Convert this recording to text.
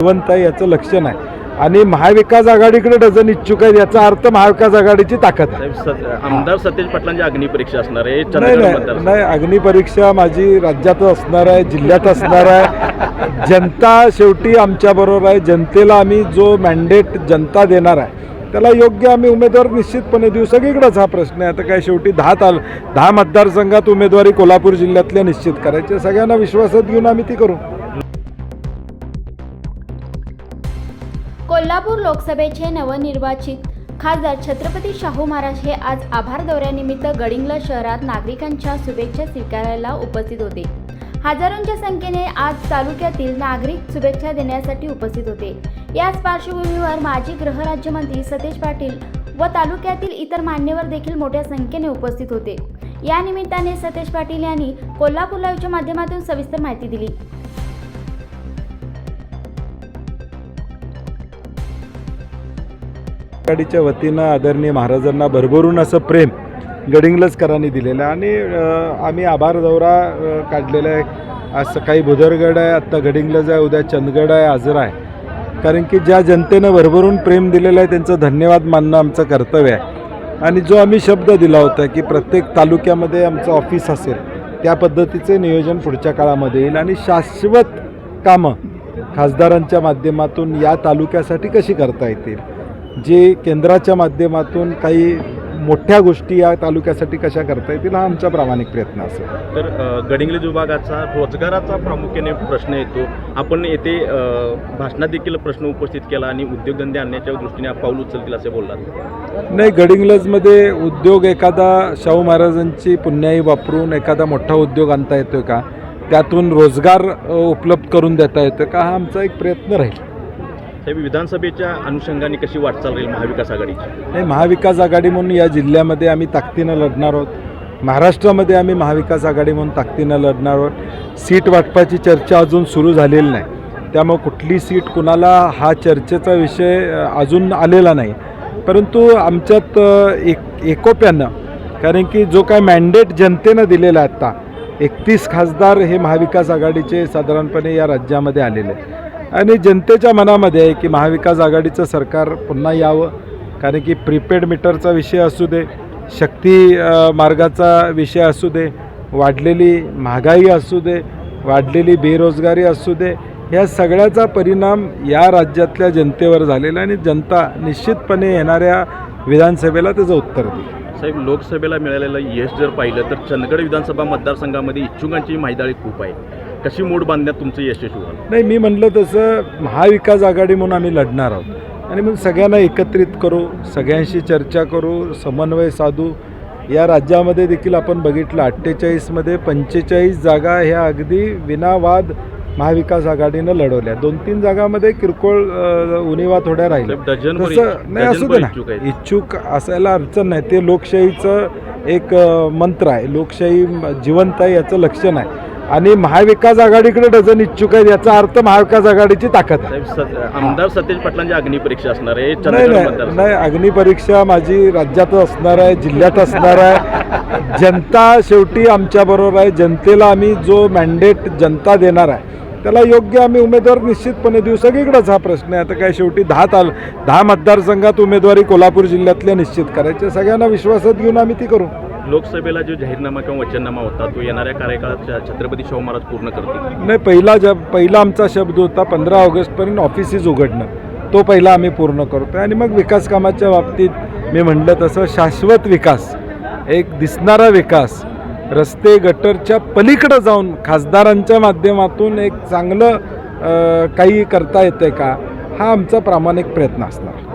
जिवंत आहे याचं लक्षण आहे आणि महाविकास आघाडीकडे डझन इच्छुक आहेत याचा अर्थ महाविकास आघाडीची ताकद आहे. आमदार सतेज पाटलांची अग्निपरीक्षा असणार आहे नाही नाही अग्निपरीक्षा माझी राज्यात असणार आहे जिल्ह्यात असणार आहे. जनता शेवटी आमच्या बरोबर आहे. जनतेला आम्ही जो मॅन्डेट जनता देणार आहे त्याला योग्य आम्ही उमेदवार निश्चितपणे देऊ. सगळीकडेच हा प्रश्न आहे. आता काय शेवटी दहा ताल दहा मतदारसंघात उमेदवारी कोल्हापूर जिल्ह्यातल्या निश्चित करायचे. सगळ्यांना विश्वासात घेऊन आम्ही ती करू. कोल्हापूर लोकसभेचे नवनिर्वाचित खासदार छत्रपती शाहू महाराज हे आज आभार दौऱ्यानिमित्त गडिंगला शहरात नागरिकांच्या शुभेच्छा स्वीकारायला उपस्थित होते. हजारोंच्या संख्येने आज तालुक्यातील नागरिक शुभेच्छा देण्यासाठी उपस्थित होते. याच पार्श्वभूमीवर माजी गृहराज्यमंत्री सतेज पाटील व तालुक्यातील इतर मान्यवर देखील मोठ्या संख्येने उपस्थित होते. या निमित्ताने सतेज पाटील यांनी कोल्हापूर लाईव्हच्या माध्यमातून सविस्तर माहिती दिली. आघाडीच्या वतीनं आदरणीय महाराजांना भरभरून असं प्रेम गडिंगलजकरांनी दिलेलं आहे. आणि आम्ही आभार दौरा काढलेला आहे. आज सकाळी भुदरगड आहे आत्ता गडिंगलज आहे उद्या चंदगड आहे आजरा आहे. कारण की ज्या जनतेनं भरभरून प्रेम दिलेलं आहे त्यांचं धन्यवाद मानणं आमचं कर्तव्य आहे. आणि जो आम्ही शब्द दिला होता की प्रत्येक तालुक्यामध्ये आमचं ऑफिस असेल त्या पद्धतीचे नियोजन पुढच्या काळामध्ये येईल. आणि शाश्वत कामं खासदारांच्या माध्यमातून या तालुक्यासाठी कशी करता येतील? जे केंद्राच्या माध्यमातून काही मोठ्या गोष्टी या तालुक्यासाठी कशा करता येतील हा आमचा प्रामाणिक प्रयत्न असेल. तर गडिंग्लज विभागाचा रोजगाराचा प्रामुख्याने प्रश्न येतो. आपण येथे भाषणात देखील प्रश्न उपस्थित केला आणि उद्योगधंदे आणण्याच्या दृष्टीने पाऊल उचलतील असे बोललात. नाही गडिंग्लजमध्ये उद्योग एखादा शाहू महाराजांची पुण्याई वापरून एखादा मोठा उद्योग आणता येतो का? त्यातून रोजगार उपलब्ध करून देता येतो का? हा आमचा एक प्रयत्न राहील. साहेब विधानसभेच्या अनुषंगाने कशी वाटचाल राहील महाविकास आघाडीची? नाही महाविकास आघाडी म्हणून या जिल्ह्यामध्ये आम्ही ताकदीनं लढणार आहोत. महाराष्ट्रामध्ये आम्ही महाविकास आघाडी म्हणून ताकदीनं लढणार आहोत. सीट वाटपाची चर्चा अजून सुरू झालेली नाही. त्यामुळे कुठली सीट कुणाला हा चर्चेचा विषय अजून आलेला नाही. परंतु आमच्यात एक एकोप्यानं कारण की जो काय मॅन्डेट जनतेनं दिलेला आहे आत्ता एकतीस खासदार हे महाविकास आघाडीचे साधारणपणे या राज्यामध्ये आलेले आहेत. आणि जनतेच्या मनामध्ये आहे की महाविकास आघाडीचं सरकार पुन्हा यावं कारण की प्रीपेड मीटरचा विषय असू दे शक्ती मार्गाचा विषय असू दे वाढलेली महागाई असू दे वाढलेली बेरोजगारी असू दे ह्या सगळ्याचा परिणाम या राज्यातल्या जनतेवर झालेला आहे आणि जनता निश्चितपणे येणाऱ्या विधानसभेला त्याचं उत्तर देईल. साहेब लोकसभेला मिळालेलं यश जर पाहिलं तर चंदगड विधानसभा मतदारसंघामध्ये इच्छुकांची माहिती खूप आहे. कशी मूड बांधण्यात तुमचं यशस्वी व्हाल नाही मी म्हणलं तसं महाविकास आघाडी म्हणून आम्ही लढणार आहोत. आणि मग सगळ्यांना एकत्रित करू सगळ्यांशी चर्चा करू समन्वय साधू. या राज्यामध्ये देखील आपण बघितलं अठ्ठेचाळीसमध्ये पंचेचाळीस जागा ह्या अगदी विनावाद महाविकास आघाडीनं लढवल्या. दोन तीन जागामध्ये किरकोळ उणिवा थोड्या राहिल्या. तसं नाही असू दे ना. इच्छुक असायला अडचण नाही. ते लोकशाहीचं एक मंत्र आहे. लोकशाही जिवंत आहे याचं लक्षण आहे. आणि महाविकास आघाडीकडे डझन इच्छुक आहेत याचा अर्थ महाविकास आघाडीची ताकद आमदार सतेज पाटलांची अग्निपरीक्षा असणार आहे नाही अग्निपरीक्षा माझी राज्यात असणार आहे जिल्ह्यात असणार आहे. जनता शेवटी आमच्या बरोबर आहे जनतेला आम्ही जो मॅन्डेट जनता देणार आहे त्याला योग्य आम्ही उमेदवार निश्चितपणे देऊ. सगळीकडेच हा प्रश्न आहे. आता काय शेवटी दहा ताल दहा मतदारसंघात उमेदवारी कोल्हापूर जिल्ह्यातल्या निश्चित करायचे. सगळ्यांना विश्वासात घेऊन आम्ही ती करू. लोकसभेला जो जाहीरनामा किंवा वचननामा होता तो येणाऱ्या कार्यकाळात छत्रपती शाहू महाराज पूर्ण करतील? नाही पहिला जब पहिला आमचा शब्द होता पंधरा ऑगस्टपर्यंत ऑफिसेस उघडणं. तो पहिला आम्ही पूर्ण करतो आणि मग विकास कामाच्या बाबतीत मी म्हटलं तसं शाश्वत विकास एक दिसणारा विकास रस्ते गटरच्या पलीकडं जाऊन खासदारांच्या माध्यमातून एक चांगलं काही करता येतं का हा आमचा प्रामाणिक प्रयत्न असणार.